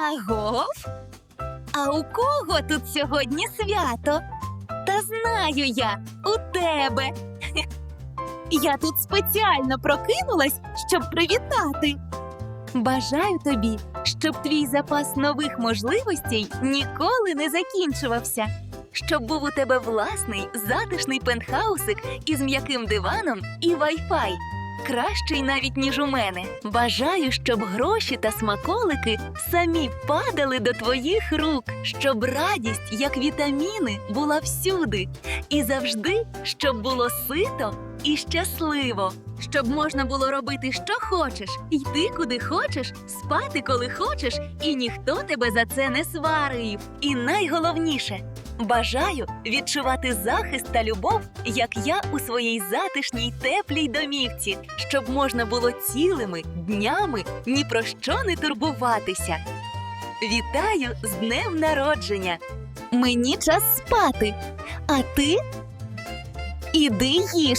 Агов? А у кого тут сьогодні свято? Та знаю я у тебе. Я тут спеціально прокинулась, щоб привітати. Бажаю тобі, щоб твій запас нових можливостей ніколи не закінчувався. Щоб був у тебе власний затишний пентхаусик із м'яким диваном і вайфай. Кращий навіть ніж у мене. Бажаю, щоб гроші та смаколики самі падали до твоїх рук, щоб радість, як вітаміни, була всюди, і завжди, щоб було сито і щасливо, щоб можна було робити, що хочеш, йти куди хочеш, спати коли хочеш, і ніхто тебе за це не сварив. І найголовніше. Бажаю відчувати захист та любов, як я у своїй затишній теплій домівці, щоб можна було цілими днями ні про що не турбуватися. Вітаю з днем народження! Мені час спати, а ти іди їж.